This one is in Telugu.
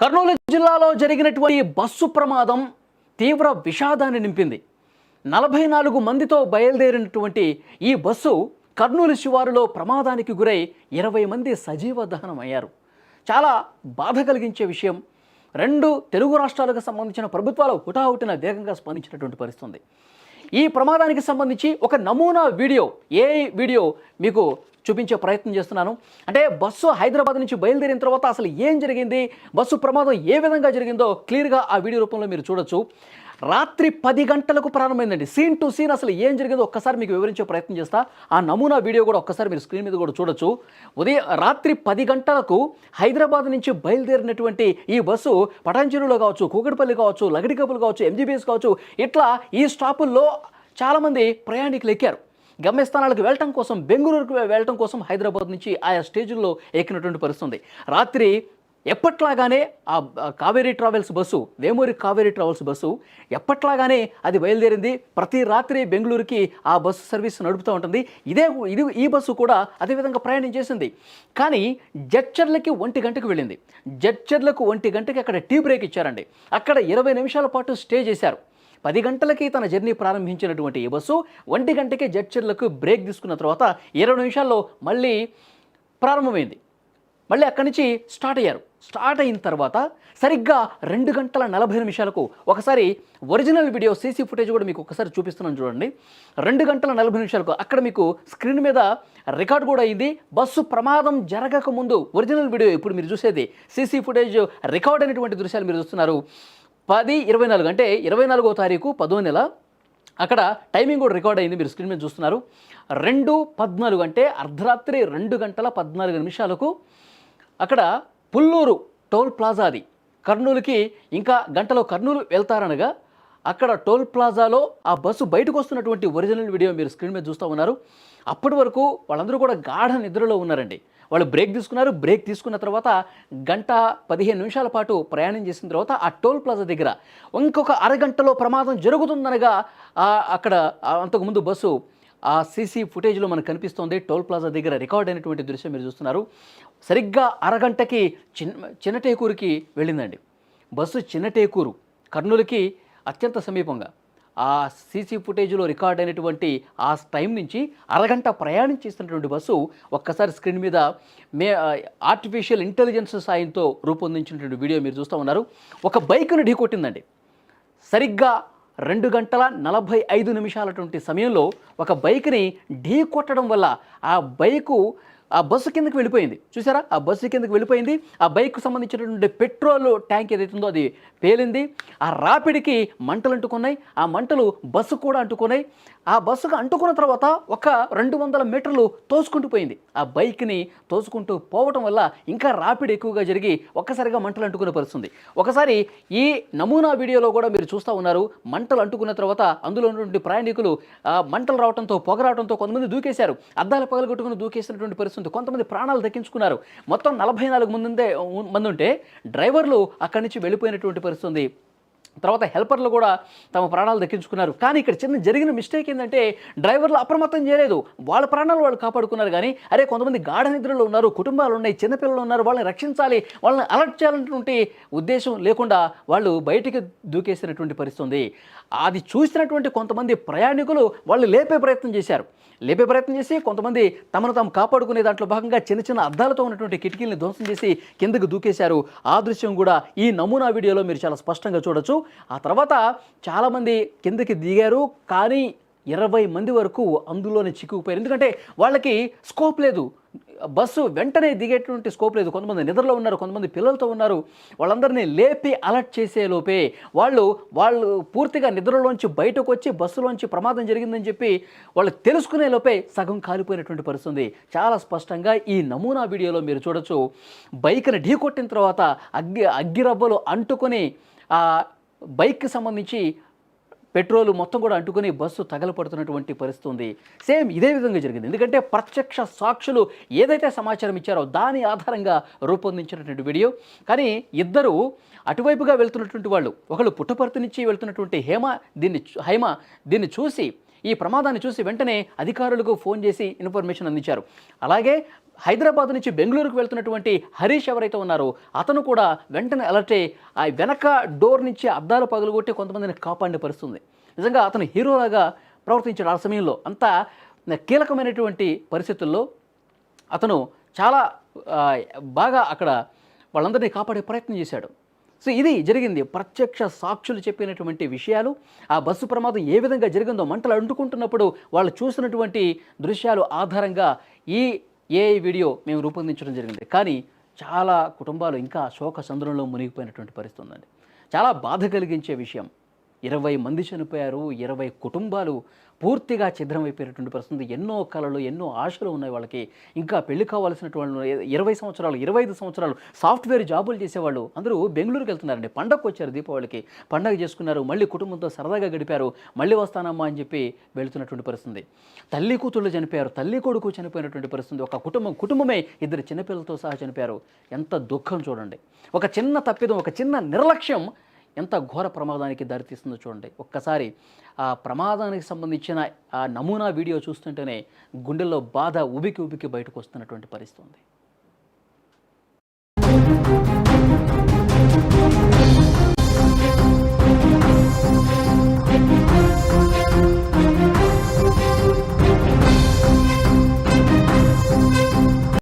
కర్నూలు జిల్లాలో జరిగినటువంటి బస్సు ప్రమాదం తీవ్ర విషాదాన్ని నింపింది. నలభై నాలుగు మందితో బయలుదేరినటువంటి ఈ బస్సు కర్నూలు శివారులో ప్రమాదానికి గురై ఇరవై మంది సజీవ దహనం అయ్యారు. చాలా బాధ కలిగించే విషయం. రెండు తెలుగు రాష్ట్రాలకు సంబంధించిన ప్రభుత్వాలు హుటాహుటిన వేగంగా స్పందించినటువంటి పరిస్థితుంది. ఈ ప్రమాదానికి సంబంధించి ఒక నమూనా వీడియో ఏ వీడియో మీకు చూపించే ప్రయత్నం చేస్తున్నాను. అంటే బస్సు హైదరాబాద్ నుంచి బయలుదేరిన తర్వాత అసలు ఏం జరిగింది? బస్సు ప్రమాదం ఏ విధంగా జరిగిందో క్లియర్గా ఆ వీడియో రూపంలో మీరు చూడొచ్చు. రాత్రి పది గంటలకు ప్రారంభమైందండి. సీన్ టు సీన్ అసలు ఏం జరిగిందో ఒక్కసారి మీకు వివరించే ప్రయత్నం చేస్తా. ఆ నమూనా వీడియో కూడా ఒక్కసారి మీరు స్క్రీన్ మీద కూడా చూడొచ్చు. ఉదయం రాత్రి పది గంటలకు హైదరాబాద్ నుంచి బయలుదేరినటువంటి ఈ బస్సు పటాంచెరులో కావచ్చు కూకటిపల్లి కావచ్చు లగడికపులు కావచ్చు ఎంజీబీఎస్ కావచ్చు ఇట్లా ఈ స్టాపుల్లో చాలామంది ప్రయాణికులు ఎక్కారు. గమ్యస్థానాలకు వెళ్ళటం కోసం బెంగళూరుకు వెళ్ళటం కోసం హైదరాబాద్ నుంచి ఆయా స్టేజుల్లో ఎక్కినటువంటి పరిస్థితుంది. రాత్రి ఎప్పట్లాగానే ఆ ఆ Kaveri travels bus Vemuri Kaveri travels bus ఎప్పట్లాగానే అది బయలుదేరింది. ప్రతి రాత్రి బెంగళూరుకి ఆ బస్సు సర్వీస్ నడుపుతూ ఉంటుంది. ఇదే ఇది ఈ బస్సు కూడా అదేవిధంగా ప్రయాణం చేసింది. కానీ జడ్చర్లకి ఒంటి గంటకు వెళ్ళింది. జడ్చర్లకు ఒంటి గంటకి అక్కడ టీ బ్రేక్ ఇచ్చారండి. అక్కడ ఇరవై నిమిషాల పాటు స్టే చేశారు. పది గంటలకి తన జర్నీ ప్రారంభించినటువంటి ఈ బస్సు ఒంటి గంటకే జడ్చర్లకు బ్రేక్ తీసుకున్న తర్వాత ఇరవై నిమిషాల్లో మళ్ళీ ప్రారంభమైంది. మళ్ళీ అక్కడి నుంచి స్టార్ట్ అయ్యారు. స్టార్ట్ అయిన తర్వాత సరిగ్గా రెండు గంటల నలభై నిమిషాలకు ఒకసారి ఒరిజినల్ వీడియో సీసీ ఫుటేజ్ కూడా మీకు ఒకసారి చూపిస్తున్నాను చూడండి. రెండు గంటల నలభై నిమిషాలకు అక్కడ మీకు స్క్రీన్ మీద రికార్డ్ కూడా అయింది. బస్సు ప్రమాదం జరగక ముందు ఒరిజినల్ వీడియో ఇప్పుడు మీరు చూసేది సీసీ ఫుటేజ్ రికార్డ్ అయినటువంటి దృశ్యాలు మీరు చూస్తున్నారు. పది ఇరవై నాలుగు అంటే ఇరవై నాలుగో తారీఖు పదో నెల. అక్కడ టైమింగ్ కూడా రికార్డ్ అయింది మీరు స్క్రీన్ మీద చూస్తున్నారు. రెండు పద్నాలుగు అంటే అర్ధరాత్రి రెండు గంటల పద్నాలుగు నిమిషాలకు అక్కడ పుల్లూరు టోల్ ప్లాజా అది కర్నూలుకి ఇంకా గంటలో కర్నూలు వెళ్తారనగా అక్కడ టోల్ ప్లాజాలో ఆ బస్సు బయటకు వస్తున్నటువంటి ఒరిజినల్ వీడియో మీరు స్క్రీన్ మీద చూస్తూ ఉన్నారు. అప్పటి వరకు వాళ్ళందరూ కూడా గాఢ నిద్రలో ఉన్నారండి. వాళ్ళు బ్రేక్ తీసుకున్నారు బ్రేక్ తీసుకున్న తర్వాత గంట పదిహేను నిమిషాల పాటు ప్రయాణం చేసిన తర్వాత ఆ టోల్ ప్లాజా దగ్గర ఇంకొక అరగంటలో ప్రమాదం జరుగుతుందనగా అక్కడ అంతకుముందు బస్సు ఆ సీసీ ఫుటేజ్లో మనకు కనిపిస్తోంది. టోల్ ప్లాజా దగ్గర రికార్డ్ అయినటువంటి దృశ్యం మీరు చూస్తున్నారు. సరిగ్గా అరగంటకి చిన్న చిన్నటేకూరుకి వెళ్ళిందండి. బస్సు చిన్నటేకూరు కర్నూలుకి అత్యంత సమీపంగా. ఆ సీసీ ఫుటేజ్లో రికార్డ్ అయినటువంటి ఆ టైం నుంచి అరగంట ప్రయాణం చేసినటువంటి బస్సు ఒక్కసారి స్క్రీన్ మీద మే ఆర్టిఫిషియల్ ఇంటెలిజెన్స్ సాయంతో రూపొందించినటువంటి వీడియో మీరు చూస్తూ ఉన్నారు. ఒక బైక్ను ఢీకొట్టిందండి. సరిగ్గా రెండు గంటల నలభై ఐదు నిమిషాలటువంటి సమయంలో ఒక బైక్ని ఢీ కొట్టడం వల్ల ఆ బైకు ఆ బస్సు కిందకి వెళ్ళిపోయింది. చూసారా ఆ బస్సు కిందకి వెళ్ళిపోయింది. ఆ బైక్ సంబంధించినటువంటి పెట్రోల్ ట్యాంక్ ఏదైతే ఉందో అది పేలింది. ఆ రాపిడికి మంటలు అంటుకున్నాయి. ఆ మంటలు బస్సు కూడా అంటుకున్నాయి. ఆ బస్సుకు అంటుకున్న తర్వాత ఒక రెండు వందల మీటర్లు తోసుకుంటూ పోయింది. ఆ బైక్ని తోసుకుంటూ పోవటం వల్ల ఇంకా రాపిడి ఎక్కువగా జరిగి ఒక్కసారిగా మంటలు అంటుకునే పరిస్థితుంది. ఒకసారి ఈ నమూనా వీడియోలో కూడా మీరు చూస్తూ ఉన్నారు. మంటలు అంటుకున్న తర్వాత అందులో ఉన్నటువంటి ప్రయాణికులు ఆ, మంటలు రావడంతో పొగ రావడంతో కొంతమంది దూకేశారు. అద్దాల పగలగొట్టుకుని దూకేసినటువంటి పరిస్థితి ఉంది. కొంతమంది ప్రాణాలు దక్కించుకున్నారు మొత్తం నలభై నాలుగు మంది ఉందే మంది ఉంటే డ్రైవర్లు అక్కడి నుంచి వెళ్ళిపోయినటువంటి పరిస్థితి ఉంది తర్వాత హెల్పర్లు కూడా తమ ప్రాణాలు దక్కించుకున్నారు. కానీ ఇక్కడ చిన్న జరిగిన మిస్టేక్ ఏంటంటే డ్రైవర్లు అప్రమత్తం చేయలేదు. వాళ్ళ ప్రాణాలు వాళ్ళు కాపాడుకున్నారు. కానీ అరే కొంతమంది గాఢ నిద్రలో ఉన్నారు కుటుంబాలు ఉన్నాయి చిన్నపిల్లలు ఉన్నారు వాళ్ళని రక్షించాలి వాళ్ళని అలర్ట్ చేయాలన్నటువంటి ఉద్దేశం లేకుండా వాళ్ళు బయటికి దూకేసినటువంటి పరిస్థితి ఉంది అది చూసినటువంటి కొంతమంది ప్రయాణికులు వాళ్ళు లేపే ప్రయత్నం చేశారు. లేపే ప్రయత్నం చేసి కొంతమంది తమను తాము కాపాడుకునే దాంట్లో భాగంగా చిన్న చిన్న అద్దాలతో ఉన్నటువంటి కిటికీలను ధ్వంసం చేసి కిందకు దూకేశారు. ఆ దృశ్యం కూడా ఈ నమూనా వీడియోలో మీరు చాలా స్పష్టంగా చూడొచ్చు. ఆ తర్వాత చాలామంది కిందకి దిగారు కానీ ఇరవై మంది వరకు అందులోనే చిక్కుకుపోయారు. ఎందుకంటే వాళ్ళకి స్కోప్ లేదు. బస్సు వెంటనే దిగేటువంటి స్కోప్ లేదు. కొంతమంది నిద్రలో ఉన్నారు కొంతమంది పిల్లలతో ఉన్నారు. వాళ్ళందరినీ లేపి అలర్ట్ చేసే లోపే వాళ్ళు వాళ్ళు పూర్తిగా నిద్రలోంచి బయటకు వచ్చి బస్సులోంచి ప్రమాదం జరిగిందని చెప్పి వాళ్ళు తెలుసుకునే లోపే సగం కాలిపోయినటువంటి పరిస్థితి చాలా స్పష్టంగా ఈ నమూనా వీడియోలో మీరు చూడొచ్చు. బైక్ని ఢీకొట్టిన తర్వాత అగ్గి అగ్గిరబ్బలు అంటుకొని బైక్కి సంబంధించి పెట్రోల్ మొత్తం కూడా అంటుకుని బస్సు తగలపడుతున్నటువంటి పరిస్థితి ఉంది. సేమ్ ఇదే విధంగా జరిగింది. ఎందుకంటే ప్రత్యక్ష సాక్షులు ఏదైతే సమాచారం ఇచ్చారో దాని ఆధారంగా రూపొందించినటువంటి వీడియో. కానీ ఇద్దరు అటువైపుగా వెళ్తున్నటువంటి వాళ్ళు ఒకళ్ళు పుట్టపర్తి నుంచి వెళ్తున్నటువంటి హేమ దీన్ని హైమ దీన్ని చూసి ఈ ప్రమాదాన్ని చూసి వెంటనే అధికారులకు ఫోన్ చేసి ఇన్ఫర్మేషన్ అందించారు. అలాగే హైదరాబాద్ నుంచి బెంగళూరుకు వెళ్తున్నటువంటి హరీష్ ఎవరైతే ఉన్నారో అతను కూడా వెంటనే అలర్ట్ అయ్యి ఆ వెనక డోర్ నుంచి అద్దాలు పగలగొట్టి కొంతమందిని కాపాడిన పరిస్థితుంది. నిజంగా అతను హీరోలాగా ప్రవర్తించాడు ఆ సమయంలో. అంత కీలకమైనటువంటి పరిస్థితుల్లో అతను చాలా బాగా అక్కడ వాళ్ళందరినీ కాపాడే ప్రయత్నం చేశాడు. సో ఇది జరిగింది. ప్రత్యక్ష సాక్షులు చెప్పినటువంటి విషయాలు ఆ బస్సు ప్రమాదం ఏ విధంగా జరిగిందో మంటలు అంటుకుంటున్నప్పుడు వాళ్ళు చూసినటువంటి దృశ్యాలు ఆధారంగా ఈ ఏఐ వీడియో మేము రూపొందించడం జరిగింది. కానీ చాలా కుటుంబాలు ఇంకా శోక సంద్రంలో మునిగిపోయినటువంటి పరిస్థితి ఉందండి. చాలా బాధ కలిగించే విషయం. ఇరవై మంది చనిపోయారు ఇరవై కుటుంబాలు పూర్తిగా ఛిద్రమైపోయినటువంటి పరిస్థితి ఎన్నో కళలు ఎన్నో ఆశలు ఉన్నాయి వాళ్ళకి. ఇంకా పెళ్ళి కావాల్సినటువంటి వాళ్ళు ఇరవై సంవత్సరాలు ఇరవై ఐదు సంవత్సరాలు సాఫ్ట్వేర్ జాబులు చేసేవాళ్ళు అందరూ బెంగళూరుకి వెళ్తున్నారండి. పండగకు వచ్చారు దీపావళికి. పండగ చేసుకున్నారు. మళ్ళీ కుటుంబంతో సరదాగా గడిపారు. మళ్ళీ వస్తానమ్మా అని చెప్పి వెళుతున్నటువంటి పరిస్థితి. తల్లి కూతుళ్ళు చనిపోయారు. తల్లి కొడుకు చనిపోయినటువంటి పరిస్థితి. ఒక కుటుంబం కుటుంబమే ఇద్దరు చిన్నపిల్లలతో సహా చనిపోయారు. ఎంత దుఃఖం చూడండి. ఒక చిన్న తప్పిదం ఒక చిన్న నిర్లక్ష్యం ఎంత ఘోర ప్రమాదానికి దారితీస్తుందో చూడండి. ఒక్కసారి ఆ ప్రమాదానికి సంబంధించిన ఆ నమూనా వీడియో చూస్తుంటేనే గుండెల్లో బాధ ఉబికి ఉబికి బయటకు వస్తున్నటువంటి పరిస్థితి ఉంది.